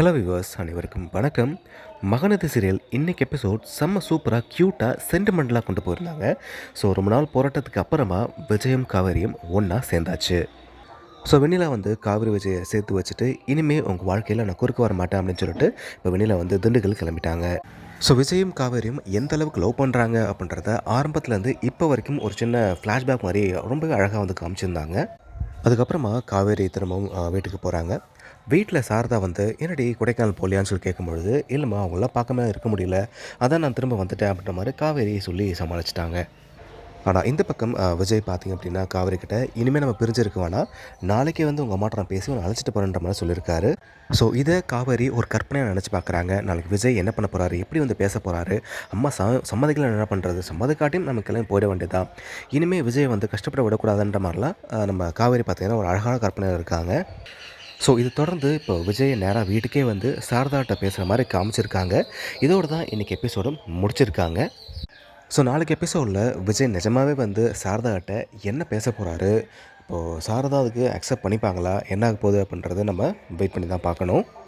Hello viewers அனைவருக்கும் வணக்கம். மகனது serial இன்னைக்கு எபிசோட் செம்ம சூப்பராக க்யூட்டாக சென்டிமெண்டலாக கொண்டு போயிருந்தாங்க. ஸோ ரொம்ப நாள் போராட்டத்துக்கு அப்புறமா விஜயம் காவேரியும் ஒன்றா சேர்ந்தாச்சு. ஸோ வெண்ணிலா வந்து காவிரி விஜயை சேர்த்து வச்சுட்டு இனிமேல் உங்கள் வாழ்க்கையில் நான் குறுக்க வர மாட்டேன் அப்படின்னு சொல்லிட்டு இப்போ வெண்ணிலா வந்து திண்டுக்கல் கிளம்பிட்டாங்க. ஸோ விஜயும் காவேரியும் எந்த அளவுக்கு லவ் பண்ணுறாங்க அப்படின்றத ஆரம்பத்துலேருந்து இப்போ வரைக்கும் ஒரு சின்ன ஃப்ளாஷ்பேக் மாதிரி ரொம்பவே அழகாக வந்து காமிச்சிருந்தாங்க. அதுக்கப்புறமா காவேரி திரும்பவும் வீட்டுக்கு போகிறாங்க வீட்டில் சாரதா வந்து என்னடி கொடைக்கானல் போலியான்னு சொல்லி கேட்கும்பொழுது இல்லைம்மா அவங்களாம் பார்க்காம இருக்க முடியல. அதான் நான் திரும்ப வந்துட்டேன் அப்படின்ற மாதிரி காவேரி சொல்லி சமாளிச்சிட்டாங்க. ஆனால் இந்த பக்கம் விஜய் பார்த்தீங்க அப்படின்னா காவேரி கிட்ட இனிமேல் நம்ம பிரிஞ்சிருக்க வேணாம். நாளைக்கே வந்து உங்கள் அம்மாட்ட நான் பேசி உன்னை அழைச்சிட்டு போகிறேன்ற மாதிரி சொல்லியிருக்காரு. ஸோ இதை காவேரி ஒரு கற்பனையாக நினச்சி பார்க்குறாங்க நாளைக்கு விஜய் என்ன பண்ண போகிறாரு எப்படி வந்து பேச போகிறாரு அம்மா ச சம்மதிக்கல என்ன பண்ணுறது சம்மதிக்காட்டியும் நம்ம கிளம்பி போயிட வேண்டியதான் இனிமேல் விஜய் வந்து கஷ்டப்பட விடக்கூடாதுன்ற மாதிரிலாம் நம்ம காவேரி பார்த்திங்கன்னா ஒரு அழகான கற்பனையில் இருக்காங்க. ஸோ இது தொடர்ந்து இப்போ விஜய் நேராக வீட்டுக்கே வந்து சாரதாட்ட பேசுகிற மாதிரி காமிச்சிருக்காங்க. இதோடு தான் இன்றைக்கி எபிசோடும் முடிச்சிருக்காங்க. ஸோ நாளைக்கு எபிசோடில் விஜய் நிஜமாகவே வந்து சாரதாகிட்ட என்ன பேச போகிறாரு இப்போது சாரதா அதுக்கு அக்செப்ட் பண்ணிப்பாங்களா? என்ன ஆக போகுது அப்படின்றத நம்ம வெயிட் பண்ணி தான் பார்க்கணும்.